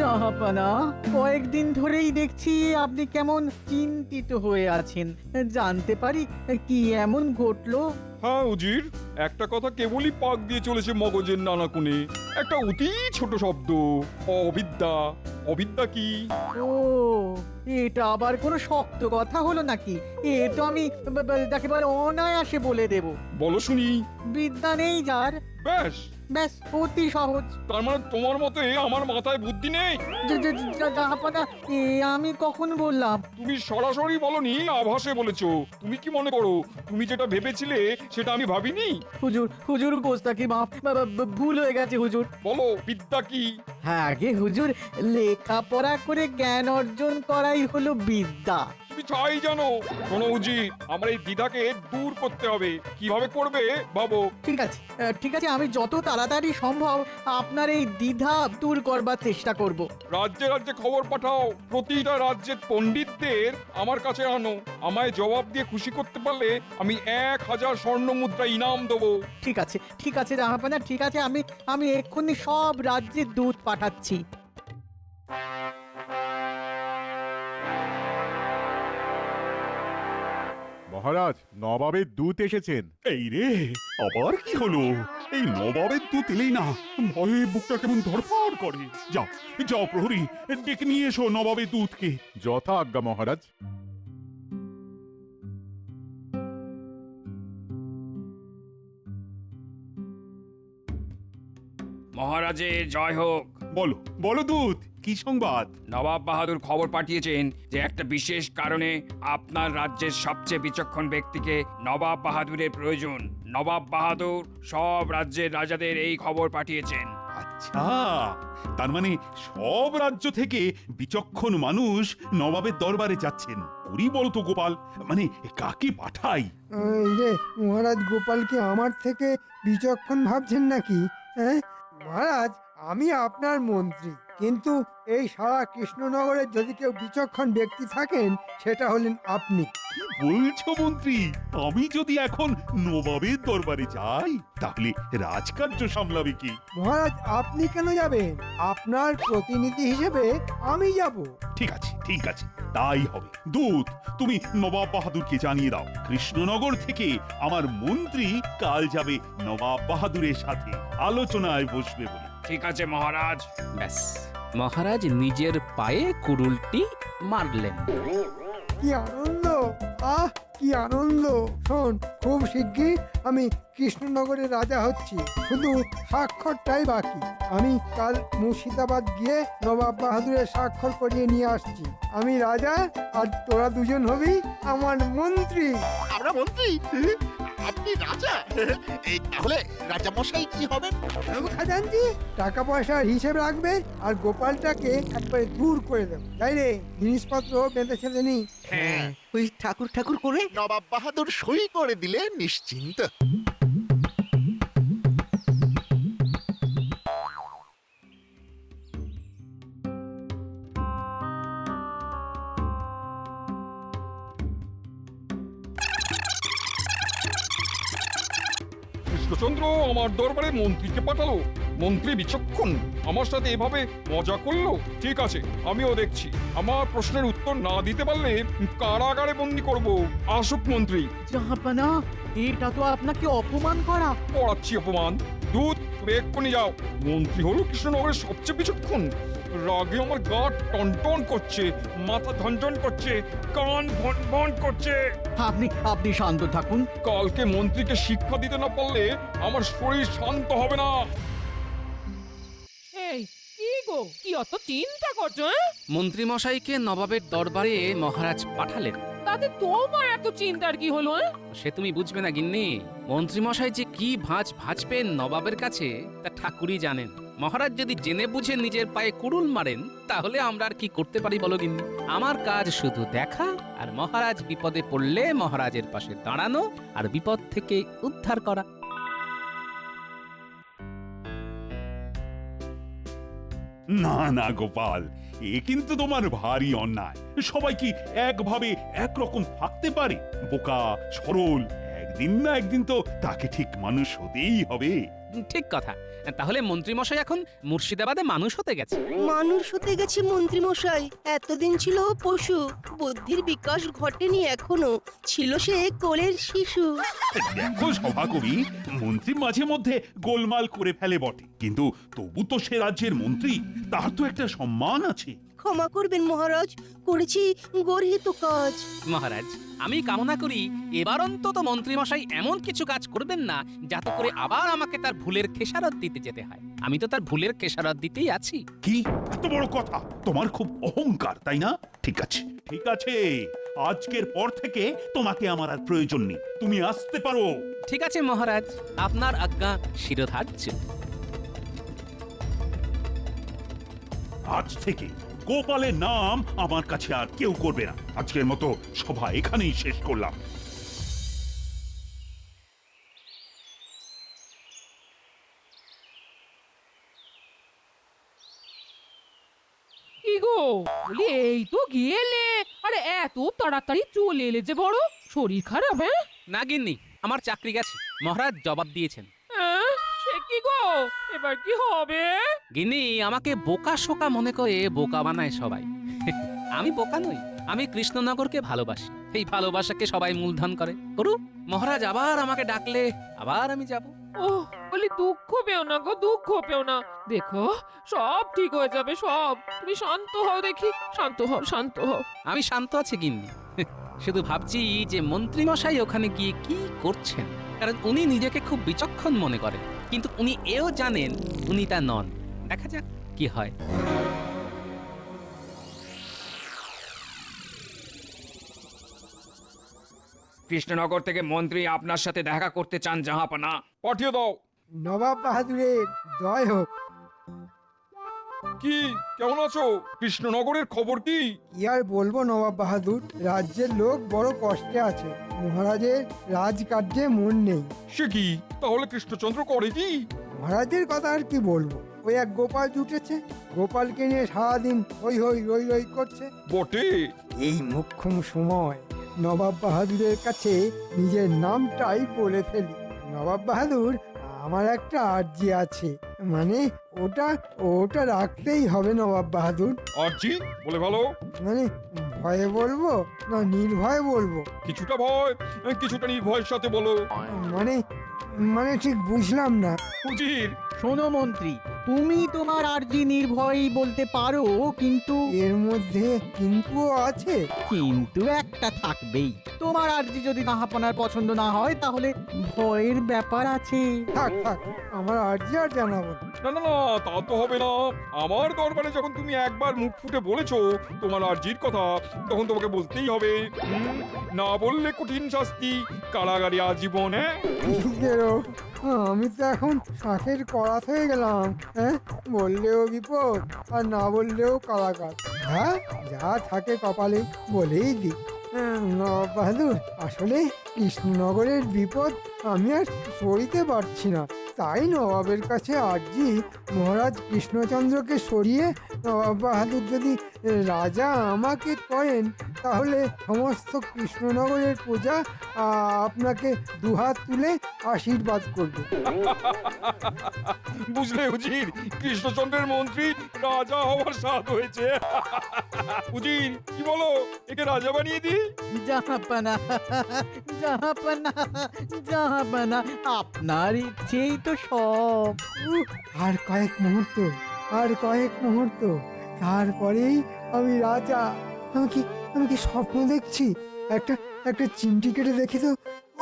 জাহাপানা কয়েকদিন ধরেই দেখছি আপনি কেমন চিন্তিত হয়ে আছেন। জানতে পারি কি এমন ঘটলো? হ্যাঁ উজির একটা কথা কেবলই পাক দিয়ে চলেছে মগজের নানা কোণে। একটা অতি ছোট শব্দ অবিদ্যা। অবিদ্যা কি? ও এটা আবার কোনো শক্ত কথা হলো নাকি? এ তো আমি যাকে বলে অনায়াসে বলে দেব। বলো শুনি। বিদ্যা নেই যার। ব্যাস। ব্যাস অতি সহজ। তার মানে তোমার মতে আমার মাথায় বুদ্ধি নেই? জ- জ- জ- জাহাপানা এ আমি কখন বললাম? তুমি সরাসরি বলনি আভাসে বলেছ। তুমি কি মনে করো? তুমি যেটা ভেবেছিলে সেটা আমি ভাবিনি? হুজুর হুজুর গোস্তাকি মাফ? বা- বা- বা- ভুল হয়ে গেছে হুজুর। বলো বিদ্যা কি? হ্যাঁ আগে হুজুর লেখাপড়া করে জ্ঞান অর্জন করাই হলো বিদ্যা। তুমি চাই জানো। শোনো উজির আমার এই দ্বিধাকে দূর করতে হবে। কীভাবে করবে ভাবো ঠিক আছে আহ, ঠিক আছে আমি যত তাড়াতাড়ি সম্ভব আপনার এই দ্বিধা দূর করবার চেষ্টা করব। রাজ্যে রাজ্যে খবর পাঠাও। প্রতিটা রাজ্যের পণ্ডিতদের আমার কাছে আনো। আমায় জবাব দিয়ে খুশি করতে পারলে আমি এক হাজার স্বর্ণ মুদ্রা ইনাম দেবো। ঠিক আছে ঠিক আছে জাহাপানা ঠিক আছে আমি আমি এক্ষুনি সব রাজ্যে দুধ পাঠাচ্ছি। মহারাজ নবাবের দূত এসেছেন। এই রে আবার কি হলো? এই নবাবের দূত এলেই না ভয়ে বুকটা কেমন ধরফড় করে। যাও যাও প্রহরী ডেকে নিয়ে এসো নবাবের দুধকে যথা আজ্ঞা মহারাজ। মহারাজের জয় হোক। বলো বলো দুধ কি সংবাদ? নবাব বাহাদুর খবর পাঠিয়েছেন যে একটা বিশেষ কারণে আপনার রাজ্যের সবচেয়ে বিচক্ষণ ব্যক্তিকে নবাব বাহাদুরের প্রয়োজন। নবাব বাহাদুর সব রাজ্যের রাজাদের এই খবর পাঠিয়েছেন। আচ্ছা তার মানে সব রাজ্য থেকে বিচক্ষণ মানুষ নবাবের দরবারে যাচ্ছেন। করি বলতো গোপাল? মানে কাকে পাঠাই? রে মহারাজ গোপালকে আমার থেকে বিচক্ষণ ভাবছেন নাকি হ্যাঁ? মহারাজ আমি আপনার মন্ত্রী। কিন্তু এই সারা কৃষ্ণনগরের যদি কেউ বিচক্ষণ ব্যক্তি থাকেন সেটা হলেন আপনি। কি বলছো মন্ত্রী? আমি যদি এখন নবাবের দরবারে যাই তাহলে রাজকার্য সামলাবে কি? মহারাজ আপনি কেন যাবেন? আপনার প্রতিনিধি হিসেবে আমি যাব। ঠিক আছে ঠিক আছে তাই হবে। দূত তুমি নবাব বাহাদুরকে জানিয়ে দাও। কৃষ্ণনগর থেকে আমার মন্ত্রী কাল যাবে নবাব বাহাদুরের সাথে। আলোচনায় বসবে বলে। ঠিক আছে মহারাজ। ব্যাস। মহারাজ নিজের পায়ে কুড়ুলটি মারলেন। কি আনন্দ! আহ কি আনন্দ! শোন খুব শিগগির আমি কৃষ্ণনগরের রাজা হচ্ছি। শুধু স্বাক্ষরটাই বাকি। আমি কাল মুর্শিদাবাদ গিয়ে নবাব বাহাদুরের স্বাক্ষর করিয়ে নিয়ে আসছি। আমি রাজা আর তোরা দুজন হবি আমার মন্ত্রী। আমরা মন্ত্রী? আপনি রাজা? এই তাহলে রাজা মশাই কি হবেন খাজানজি টাকা পয়সার হিসেব রাখবে আর গোপালটাকে একবারে দূর করে দেবে। তাই রে জিনিসপত্র বেঁধে ছেড়ে নি। হ্যাঁ ওই ঠাকুর ঠাকুর করে নবাব বাহাদুর সই করে দিলে নিশ্চিন্ত। দরবারে মন্ত্রীকে পাঠালো। মন্ত্রী বিচক্ষণ। আমার সাথে এভাবে মজা করল? ঠিক আছে আমিও দেখছি। আমার প্রশ্নের উত্তর না দিতে পারলে কারাগারে বন্দি করব। আসুক মন্ত্রী। জাহাপানা এটা তো আপনাকে অপমান করা। পড়াচ্ছি অপমান। দুধ তুমি এক্ষুনি যাও। মন্ত্রী হলো কৃষ্ণনগরের সবচেয়ে বিচক্ষণ। রাগে আমার গা টনটন করছে মাথা ধনটন করছে কান ভন করছে। আপনি আপনি শান্ত থাকুন। কালকে মন্ত্রীকে শিক্ষা দিতে না পারলে আমার শরীর শান্ত হবে না। এই কি গো? কি অত চিন্তা করছ হ্যাঁ? মন্ত্রী মশাইকে নবাবের দরবারে মহারাজ পাঠালেন। তাতে তোমার এত চিন্তার কি হলো হ্যাঁ? সে তুমি বুঝবে না গিন্নি। মন্ত্রী মশাই যে কি ভাঁজ ভাঁজবেন নবাবের কাছে তা ঠাকুরই জানেন। মহারাজ যদি জেনে বুঝে নিজের পায়ে কুড়ুল মারেন, তাহলে আমরা আর কি করতে পারি বলো গিন্নি? আমার কাজ শুধু দেখা, আর মহারাজ বিপদে পড়লে মহারাজের পাশে দাঁড়ানো আর বিপদ থেকে উদ্ধার করা। না না, গোপাল, এ কিন্তু তোমার ভারী অন্যায়। সবাই কি একভাবে একরকম থাকতে পারে? বোকা, সরল, একদিন না একদিন তো তাকে ঠিক মানুষ হতেই হবে। ঠিক কথা। তাহলে মন্ত্রীমশাই এখন মুর্শিদাবাদে মানুষ হতে গেছে। মানুষ হতে গেছে মন্ত্রী মশাই এতদিন ছিল পশু। বুদ্ধির বিকাশ ঘটেনি এখনও। ছিল সে কোলের শিশু। দেখো সভাকবি মন্ত্রী মাঝে মধ্যে গোলমাল করে ফেলে বটে। কিন্তু তবু তো সে রাজ্যের মন্ত্রী তার তো একটা সম্মান আছে। ক্ষমা করবেন মহারাজ। করেছি গর্হিত কাজ। মহারাজ আমি কামনা করি এবার অন্তত মন্ত্রীমশাই এমন কিছু কাজ করবেন না যাতে করে আবার আমাকে তার ভুলের খেসারত দিতে যেতে হয়। আমি তো তার ভুলের খেসারত দিতেই আছি। কি? এত বড় কথা! তোমার খুব অহংকার তাই না? ঠিক আছে। ঠিক আছে। আজকের পর থেকে তোমাকে আমার আর প্রয়োজন নেই। তুমি আসতে পারো। ঠিক আছে মহারাজ। আপনার আজ্ঞা শিরোধার্য। আজ থেকে গোপালের নাম আমার কাছে আর কেউ করবে না। আজকের মতো সভা এখানেই শেষ করলাম। কি গো? বলি এই তো গেলে। আরে এত তাড়াতাড়ি চলে এলে যে বড়। শরীর খারাপ হ্যাঁ? না গিন্নি আমার চাকরি গেছে। মহারাজ জবাব দিয়েছেন। গো এবার কি হবে? গিন্নি আমাকে বোকা শোকা মনে করে বোকা বানায় সবাই। আমি বোকা নই আমি কৃষ্ণনগরকে ভালোবাসি। এই ভালোবাসাকে সবাই মূলধন করে। করু মহারাজ আবার আমাকে ডাকলে আবার আমি যাব। ও বলি দুঃখ পেও না গো দুঃখ পেও না। দেখো সব ঠিক হয়ে যাবে সব। তুমি শান্ত হও দেখি শান্ত হও শান্ত হও। আমি শান্ত আছি গিন্নি। শুধু ভাবছি যে মন্ত্রীমশাই ওখানে গিয়ে কি করছেন? কারণ উনি নিজেকে খুব বিচক্ষণ মনে করেন। কিন্তু উনি এও জানেন উনি তা নন। দেখা যাক কি হয়। কৃষ্ণনগর থেকে মন্ত্রী আপনার সাথে দেখা করতে চান জাহাপানা। পাঠিয়ে দাও। নবাব বাহাদুরের জয় হোক। কি? কেমন আছো? কৃষ্ণনগরের খবর কি? কি আর বলব নবাব বাহাদুর? রাজ্যের লোক বড় কষ্টে আছে। মহারাজের রাজকার্যে মন নেই। সে কি? তাহলে কৃষ্ণচন্দ্র করে কি? মহারাজের কথা আর কি বলব? ওই এক গোপাল জুটেছে গোপালকে নিয়ে সারাদিন হই হই রই রই করছে। বটে? এই মুখ্যম সময় নবাব বাহাদুরের কাছে নিজের নামটাই বলে ফেলি। নবাব বাহাদুর আমার একটা আর্জি আছে। মানে ওটা ওটা রাখতেই হবে নবাব বাহাদুর। আর জি বলে ভালো। মানে ভয়ে বলব না নির্ভয়ে বলব? কিছুটা ভয় কিছুটা নির্ভয়ের সাথে বলো। মানে মানে ঠিক বুঝলাম না। উজির। শোনো মন্ত্রী তুমি তোমার আর্জি নির্ভয়ই বলতে পারো কিন্তু এর মধ্যে কিন্তু আছে। কিন্তু একটা থাকবেই। তোমার আর্জি যদি নাহাপনার পছন্দ না হয় তাহলে ভয়ের ব্যাপার আছে। থাক থাক আমার আর্জি আর জানাব না। না না না তা তো হবে না। আমার দরবারে যখন তুমি একবার মুখ ফুটে বলেছ তোমার আর্জির কথা তখন তোমাকে বলতেই হবে। হুম, না বললে কঠিন শাস্তি কারাগারে আজীবন হ্যাঁ? নিজেরও আমি তো এখন শাকের করাত হয়ে গেলাম। হ্যাঁ? বললেও বিপদ আর না বললেও কারাগার। হ্যাঁ? যা থাকে কপালে বলেই দিই। নবাব বাহাদুর আসলে কৃষ্ণনগরের বিপদ আমি আর সরিতে পারছি না। তাই নবাবের কাছে আর্জি মহারাজ কৃষ্ণচন্দ্রকে সরিয়ে নবাব বাহাদুর যদি রাজা আমাকে করেন তাহলে সমস্ত কৃষ্ণনগরের প্রজা আপনাকে দুহাত তুলে আশীর্বাদ করবে। বুঝলে উজির কৃষ্ণচন্দ্রের মন্ত্রী রাজা হওয়ার স্বাদ হয়েছে। উজির কি বলো? একে রাজা বানিয়ে দিই? জাহাপানা জাহাপানা। জাহাপানা আপনার ইচ্ছেই তো সব। উহ, আর কয়েক মুহূর্ত আর কয়েক মুহূর্ত। তারপরেই আমি রাজা। আমি কি আমি কি স্বপ্ন দেখছি? একটা একটা চিমটি কেটে দেখি তো।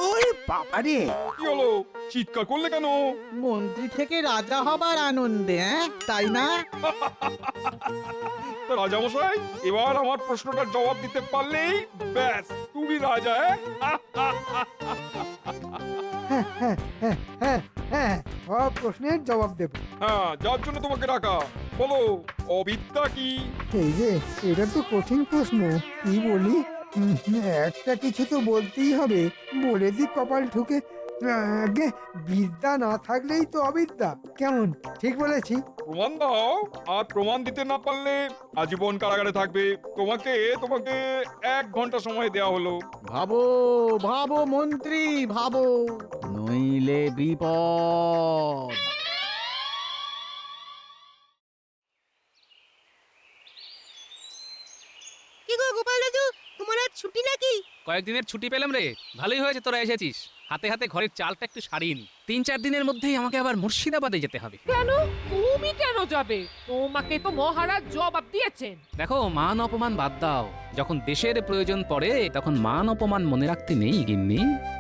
ওরে বাবা রে কি হলো? চিৎকার করলে কেন? মন্ত্রী থেকে রাজা হবার আনন্দে হ্যাঁ? তাই না? তা রাজামশাই এবার আমার প্রশ্নটার জবাব দিতে পারলেই ব্যাস তুমি রাজা হ্যাঁ? হ্যাঁ হ্যাঁ হ্যাঁ হ্যাঁ হ্যাঁ সব প্রশ্নের জবাব দেব। হ্যাঁ যার জন্য তোমাকে ডাকা। বলো অবিদ্যা কি? এই যে এটা তো কঠিন প্রশ্ন। কি বলি? উম, একটা কিছু তো বলতেই হবে। বলে দি কপাল ঠুকে। আগে বিদ্যা না থাকলেই তো অবিদ্যা। কেমন? ঠিক বলেছি। প্রমাণ দাও আর প্রমাণ দিতে না পারলে আজীবন কারাগারে থাকবে। তোমাকে তোমাকে এক ঘণ্টা সময় দেওয়া হলো। ভাবো ভাবো মন্ত্রী ভাবো। নইলে বিপদ। কি গো গোপাল দাদু তোমার আজ ছুটি নাকি? কয়েকদিনের ছুটি পেলাম রে। ভালোই হয়েছে তোরা এসেছিস। হাতে হাতে ঘরের চালটা একটু সারিয়ে নি তিন চার দিনের মধ্যেই আমাকে আবার মুর্শিদাবাদে যেতে হবে। কেন? তুমি কেন যাবে? তোমাকে তো মহারাজ জবাব দিয়েছেন। দেখো মান অপমান বাদ দাও। যখন দেশের প্রয়োজন পড়ে তখন মান অপমান মনে রাখতে নেই গিন্নি।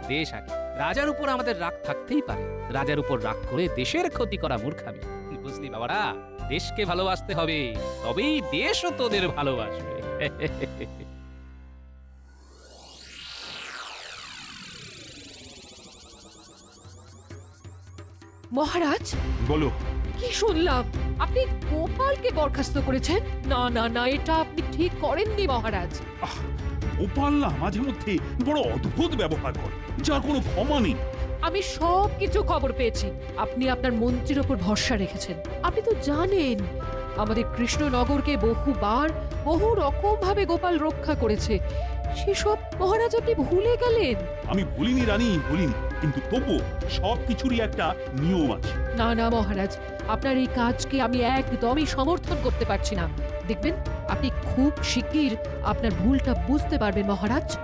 দেশ আগে। রাজার উপর আমাদের রাগ থাকতেই পারে। রাজার উপর রাগ করে দেশের ক্ষতি করা মূর্খামি বুঝলি বাবারা? দেশকে ভালোবাসতে হবে। তবেই দেশও তোদের ভালোবাসবে। মহারাজ? বলো। কি শুনলাম? আপনি গোপালকে বরখাস্ত করেছেন? না না না এটা আপনি ঠিক করেননি মহারাজ। গোপাল না মাঝে মধ্যে বড় অদ্ভুত ব্যবহার করে যার কোনো ক্ষমা নেই। আমি সব কিছু খবর পেয়েছি। আপনি আপনার মন্ত্রীর ওপর ভরসা রেখেছেন। আপনি তো জানেন আমাদের কৃষ্ণনগরকে বহুবার বহু রকম ভাবে গোপাল রক্ষা করেছে। সেসব মহারাজ আপনি ভুলে গেলেন। আমি বলিনি রানী বলিনি কিন্তু তবু সব কিছুরই একটা নিয়ম আছে। না না মহারাজ। আপনার এই কাজকে আমি একদমই সমর্থন করতে পারছি না। দেখবেন আপনি খুব শিগগির আপনার ভুলটা বুঝতে পারবেন মহারাজ।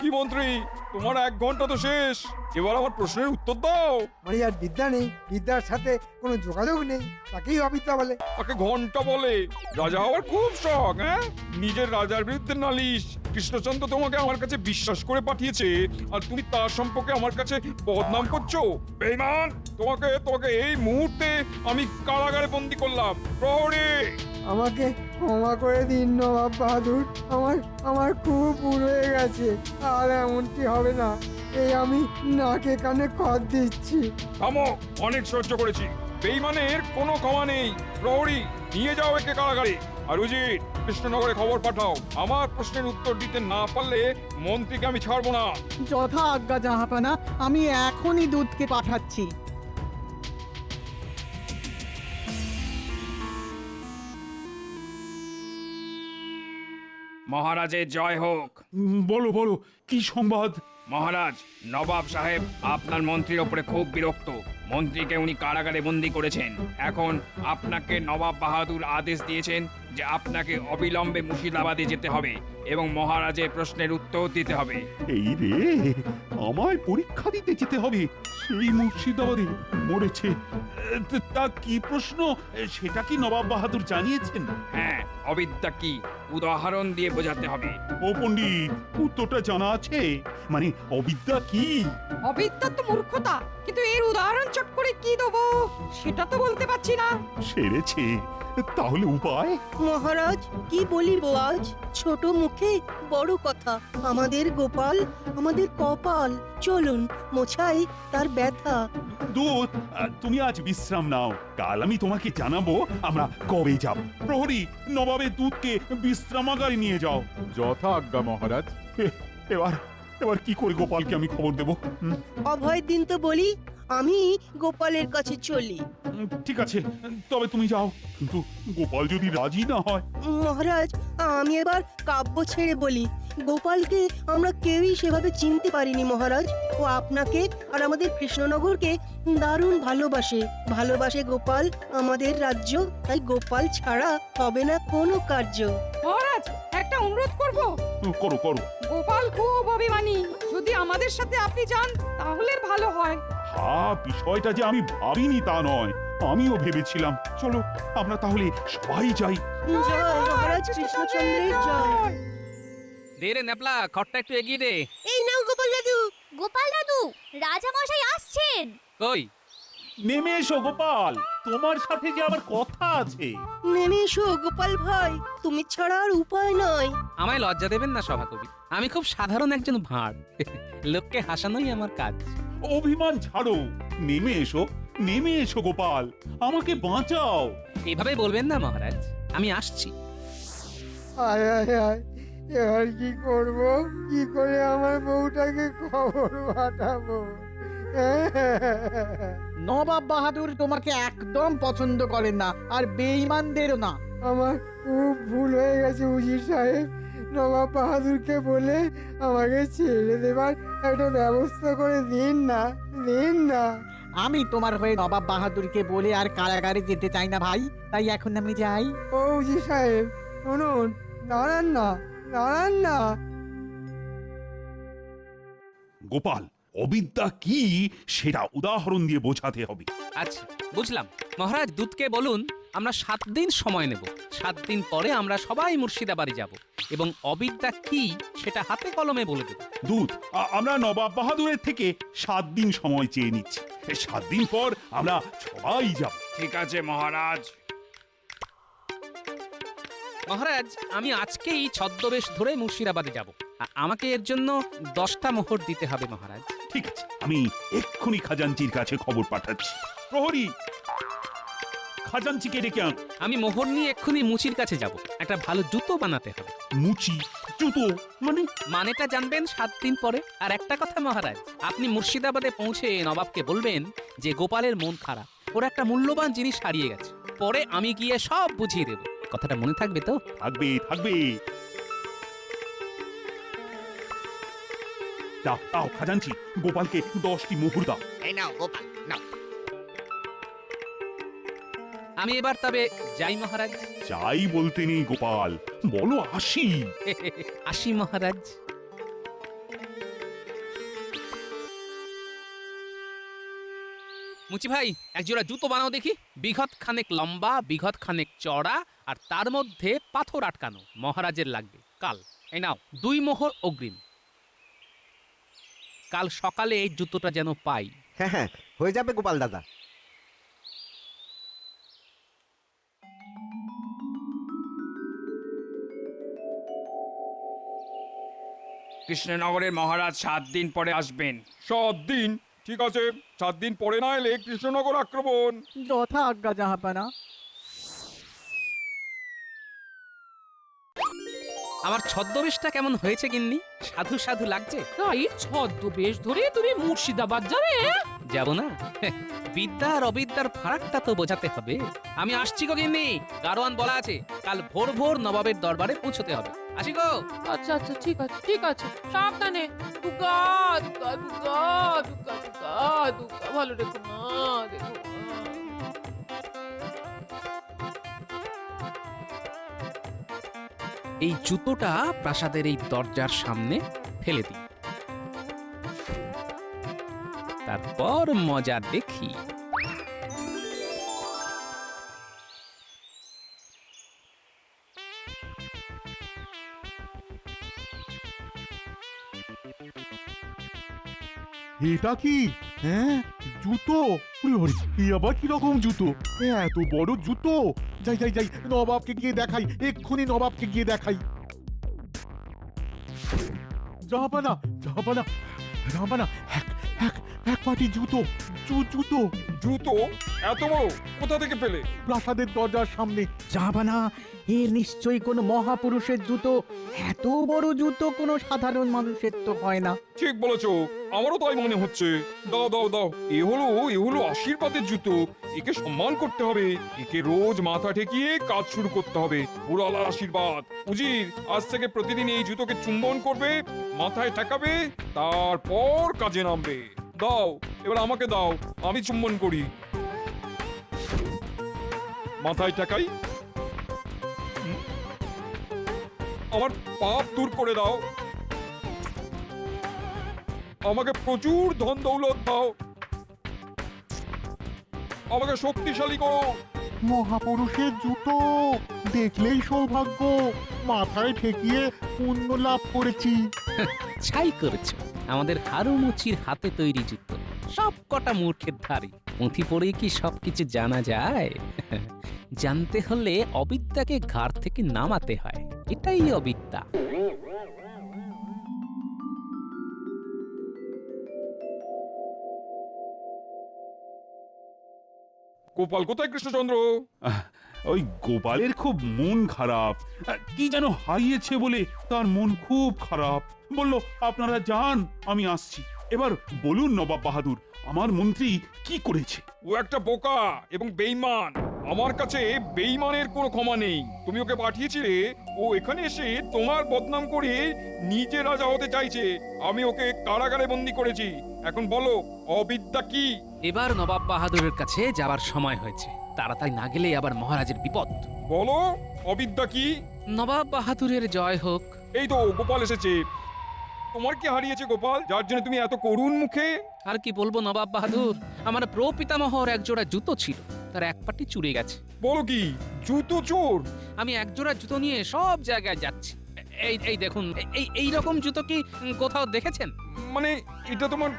কি মন্ত্রী তোমার এক ঘণ্টা তো শেষ। এবার আমার প্রশ্নের উত্তর দাও। মানে আর বিদ্যা নেই বিদ্যার সাথে কোনো যোগাযোগ নেই তাকেই অবিদ্যা বলে। তাকে ঘণ্টা বলে। রাজা হওয়ার খুব শখ হ্যাঁ? নিজের রাজার বিরুদ্ধে নালিশ কৃষ্ণচন্দ্র তোমাকে আমার কাছে বিশ্বাস করে পাঠিয়েছে আর তুমি তার সম্পর্কে আমার কাছে বদনাম করছ। বেইমান তোমাকে তোমাকে এই মুহূর্তে আমি কারাগারে বন্দি করলাম। প্রহরী! আমাকে ক্ষমা করে দিন নবাব বাহাদুর। আমার আমার খুব ভুল হয়ে গেছে। আর এমনটি হবে না। এই আমি নাকে কানে কর দিচ্ছি। থামো অনেক সহ্য করেছি। বেইমানের কোনো ক্ষমা নেই। প্রহরী! নিয়ে যাও একে কারাগারে। আর উজির কৃষ্ণনগরে খবর পাঠাও। আমার প্রশ্নের উত্তর দিতে না পারলে মন্ত্রীকে আমি ছাড়বো না। যথা আজ্ঞা জাহাপানা আমি এখনই দুধকে পাঠাচ্ছি। মহারাজের জয় হোক। বলো বলো কি সংবাদ? মহারাজ, নবাব সাহেব আপনার মন্ত্রীর ওপরে খুব বিরক্ত। মন্ত্রীকে উনি কারাগারে বন্দি করেছেন। এখন আপনাকে নবাব বাহাদুর আদেশ দিয়েছেন যে আপনাকে অবিলম্বে মুর্শিদাবাদে যেতে হবে এবং মহারাজের প্রশ্নের উত্তর দিতে হবে। এই রে, আমায় পরীক্ষা দিতে যেতে হবে। সেই মুর্শিদাবাদে মরেছে তা- কি প্রশ্ন? সেটা কি নবাব বাহাদুর জানিয়েছেন? হ্যাঁ অবিদ্যা কি উদাহরণ দিয়ে বোঝাতে হবে। ও পণ্ডিত উত্তরটা জানা আছে? মানে অবিদ্যা কি? অবিদ্যা তো মূর্খতা কিন্তু এর উদাহরণ চট করে কি দেবো? সেটা তো বলতে পারছি না। সেরেছে। তাহলে উপায়? মহারাজ কি বলিব আজ? ছোট মুখে বড় কথা। আমাদের গোপাল আমাদের কপাল। চলুন মোছাই তার ব্যথা। দূত তুমি আজ বিশ্রাম নাও। কাল আমি তোমাকে জানাব আমরা কবে যাব। প্রহরী নবাবের দুধকে বিশ্রামাগারে নিয়ে যাও। যথা আজ্ঞা মহারাজ। এবার এবার কি করে গোপালকে আমি খবর দেব? অভয় দিন তো বলি আমি গোপালের কাছে চলি। ঠিক আছে তবে তুমি যাও। কিন্তু গোপাল যদি রাজি না হয়। মহারাজ আমি এবার কাব্য ছেড়ে বলি। গোপালকে আমরা কেউই সেভাবে চিনতে পারিনি মহারাজ। ও আপনাকে আর আমাদের কৃষ্ণনগরকে দারুণ ভালোবাসে। ভালোবাসে গোপাল আমাদের রাজ্য তাই গোপাল ছাড়া হবে না কোনো কার্য। মহারাজ একটা অনুরোধ করব। করো করো। গোপাল খুব অভিমানী। যদি আমাদের সাথে আপনি যান তাহলে ভালো হয়। হা বিষয়টা যে আমি ভাবিনি তা নয়। আমিও ভেবেছিলাম চলো আমরা তাহলে সবাই যাই। দে রে ন্যাপলা খড়টা একটু এগিয়ে দে। এই নাও গোপাল দাদু গোপাল দাদু রাজা মশাই আসছেন। কই? নেমে এসো গোপাল তোমার সাথে যে আমার কথা আছে। নেমে এসো গোপাল ভাই তুমি ছাড়া আর উপায় নয় আমায় লজ্জা দেবেন না সভাকবি আমি খুব সাধারণ একজন ভাঁড়। লোককে হাসানোই আমার কাজ। অভিমান ছাড়ো। নেমে এসো নেমে এসো গোপাল। আমাকে বাঁচাও। এইভাবে বলবেন না মহারাজ। আমি আসছি। আয় আয় আয়। এবার কি করব? কি করে আমার বউটাকে খবর পাঠাবো? নবাব বাহাদুর তোমাকে একদম পছন্দ করেন না আর বেঈমানদেরও না। আমার খুব ভুল হয়ে গেছে উজির সাহেব। নবাব বাহাদুরকে বলে আমাকে ছেড়ে দেবার একটা ব্যবস্থা করে দিন না দিন না। আমি তোমার হয়ে নবাব বাহাদুরকে বলে আর কারাগারে যেতে চাই না ভাই তাই এখন আমি যাই। ও জি সাহেব শুনুন দাঁড়ান না দাঁড়ান না। গোপাল অবিদ্যা কি সেটা উদাহরণ দিয়ে বোঝাতে হবে। আচ্ছা বুঝলাম। মহারাজ দূতকে বলুন আমরা সাত দিন সময় নেব। সাত দিন পরে আমরা সবাই মুর্শিদাবাড়ি যাব এবং অবিদ্যা কি সেটা হাতে কলমে বলে দেব। দূত আ- আমরা নবাব বাহাদুরের থেকে সাত দিন সময় চেয়ে নিচ্ছি। সাত দিন পর আমরা সবাই যাব। ঠিক আছে মহারাজ। মহারাজ আমি আজকেই ছদ্মবেশ ধরে মুর্শিদাবাদে যাব। আ- আমাকে এর জন্য দশটা মোহর দিতে হবে মহারাজ। ঠিক আছে আমি এক্ষুনি খাজাঞ্চির কাছে খবর পাঠাচ্ছি। প্রহরী খাজাঞ্চিকে ডেকে আন? আমি মোহর নিয়ে এক্ষুনি মুচির কাছে যাব। একটা ভালো জুতো বানাতে হবে। মুচি? জুতো? মানে? মানেটা জানবেন সাত দিন পরে। আর একটা কথা মহারাজ আপনি মুর্শিদাবাদে পৌঁছে নবাবকে বলবেন যে গোপালের মন খারাপ। ওর একটা মূল্যবান জিনিস হারিয়ে গেছে। পরে আমি গিয়ে সব বুঝিয়ে দেব। কথাটা মনে থাকবে তো? থাকবে থাকবে। দাও দাও খাজাঞ্চি গোপালকে দশটি মোহর দাও। এই নাও গোপাল নাও। আমি এবার তবে যাই মহারাজ। যাই বলতে নেই গোপাল। বলো আসি আসি মহারাজ। মুচি ভাই এক জোড়া জুতো বানাও দেখি। বিঘত খানেক লম্বা বিঘত খানেক চড়া আর তার মধ্যে পাথর আটকানো। মহারাজের লাগবে। কাল এই নাও দুই মোহর অগ্রিম। কাল সকালে এই জুতোটা যেন পাই। হ্যাঁ হ্যাঁ হয়ে যাবে গোপাল দাদা। কৃষ্ণনগরের মহারাজ সাত দিন পরে আসবেন। সাত দিন? ঠিক আছে সাত দিন পরে না এলে কৃষ্ণনগর আক্রমণ। যথা আজ্ঞা জাহাপানা। আমার ছদ্মবেশটা কেমন হয়েছে গিন্নি? সাধু সাধু লাগছে? তাই ছদ্মবেশ ধরে তুমি মুর্শিদাবাদ যাবে হ্যাঁ? যাব না? বিদ্যা আর অবিদ্যার ফারাকটা তো বোঝাতে হবে। আমি আসছি গো গিন্নি। গারোয়ান বলা আছে কাল ভোর ভোর নবাবের দরবারে পৌঁছতে হবে। আসি গো। আচ্ছা আচ্ছা ঠিক আছে ঠিক আছে। সাবধানে। দুগা দুগা দুগা দুগা দুগা দুগা। ভালো রেখো মা দেখো এই জুতোটা প্রাসাদের এই দরজার সামনে ফেলে দিই। তারপর মজা দেখি। এটা কি? হ্যাঁ জুতো। ওরে, এ আবার কি রকম জুতো এত বড় জুতো। যাই যাই যাই, নবাবকে গিয়ে দেখাই, এক্ষুনি নবাবকে গিয়ে দেখাই। জাহাপানা জাহাপানা জাহাপানা এক এক এক পাটি জুতো জু- জুতো। জুতো? এত বড়? কোথা থেকে পেলে? প্রাসাদের দরজার সামনে। জাহাপানা এ নিশ্চয়ই কোনো মহাপুরুষের জুতো। এত বড় জুতো কোনো সাধারণ মানুষের তো হয় না। ঠিক বলেছ আমারও তাই মনে হচ্ছে। দাও দাও দাও। এ হলো এ হলো আশীর্বাদের জুতো। একে সম্মান করতে হবে, একে রোজ মাথা ঠেকিয়ে কাজ শুরু করতে হবে। পুরালা আশীর্বাদ। উজির, আজ থেকে প্রতিদিন এই জুতোকে চুম্বন করবে, মাথায় ঠেকাবে, তারপর কাজে নামবে। দাও, এবার আমাকে দাও, আমি চুম্বন করি। মাথায় ঠেকাই। আমার পাপ দূর করে দাও। আমাকে প্রচুর ধন দৌলত দাও। আমাকে শক্তিশালী করো। মহাপুরুষের জুতো দেখলেই সৌভাগ্য মাথায় ঠেকিয়ে পুণ্য লাভ করেছি। ছাই করেছ। আমাদের হারুমুচির হাতে তৈরি জুতো সব কটা মূর্খের ধারে। পুঁথি পড়ে কি সবকিছু জানা যায়? জানতে হলে অবিদ্যাকে ঘাড় থেকে নামাতে হয় এটাই অবিদ্যা। গোপাল কোথায় কৃষ্ণচন্দ্র? ওই গোপালের খুব মন খারাপ। কি যেন হারিয়েছে বলে তার মন খুব খারাপ। বলল আপনারা যান আমি আসছি। এবার বলুন নবাব বাহাদুর আমার মন্ত্রী কি করেছে? ও একটা বোকা এবং বেইমান আমার কাছে বেইমানের কোনো ক্ষমা নেই। তুমি ওকে পাঠিয়েছিলে ও এখানে এসে তোমার বদনাম করে নিজে রাজা হতে চাইছে। আমি ওকে কারাগারে বন্দি করেছি। এখন বলো অবিদ্যা কি? এবার নবাব বাহাদুরের কাছে যাবার সময় হয়েছে। তাড়াতাড়ি না গেলে আবার মহারাজের বিপদ। বলো অবিদ্যা কি? নবাব বাহাদুরের জয় হোক। এই তো গোপাল এসেছে। তোমার কি হারিয়েছে গোপাল? যার জন্য তুমি এত করুণ মুখে? আর কি বলব নবাব বাহাদুর? আমার প্রপিতামহর এক জোড়া জুতো ছিল। তার এক পাটি চুরে গেছে। বলো কি? জুতো চোর? আমি এক জোড়া জুতো নিয়ে সব জায়গায় যাচ্ছি। এই এই দেখুন এই এই রকম জুতো কি কোথাও দেখেছেন? মানে এটা তোমার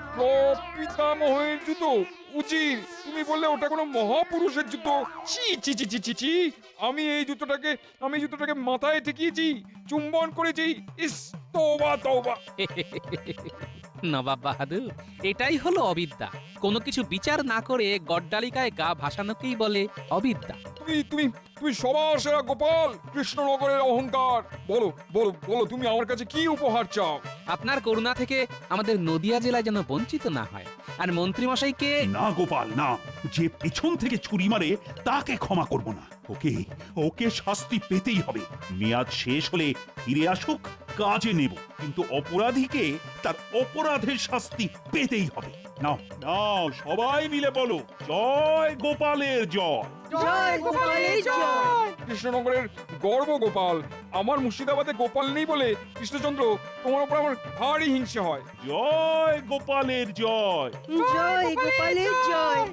পিতামহের জুতো? উচিত তুমি বললে ওটা কোনো মহাপুরুষের জুতো? ছি ছি ছি ছি ছি আমি এই জুতোটাকে আমি জুতোটাকে মাথায় ঠেকিয়েছি চুম্বন করেছি। ইস তওবা তওবা। নবাব বাহাদুর এটাই হলো অবিদ্যা। কোনো কিছু বিচার না করে গড্ডালিকায় গা ভাসানোকেই বলে অবিদ্যা। তুমি তুমি তুমি সবার সেরা গোপাল কৃষ্ণনগরের অহংকার। বলো বলো বলো তুমি আমার কাছে কি উপহার চাও? আপনার করুণা থেকে আমাদের নদিয়া জেলা যেন বঞ্চিত না হয়। আর মন্ত্রীমশাইকে না, গোপাল, না। যে পেছন থেকে ছুরি মারে, তাকে ক্ষমা করব না। ওকে ওকে শাস্তি পেতেই হবে। মেয়াদ শেষ হলে ফিরে আসুক, কাজে নেব। কিন্তু অপরাধীকে তার অপরাধের শাস্তি পেতেই হবে। নাও নাও সবাই মিলে বলো জয় গোপালের জয়। জয় গোপালের জয়। কৃষ্ণনগরের গর্ব গোপাল আমার মুর্শিদাবাদে গোপাল নেই বলে কৃষ্ণচন্দ্র তোমার উপর আমার ভারী হিংসে হয়। জয় গোপালের জয়। জয় গোপালের জয়।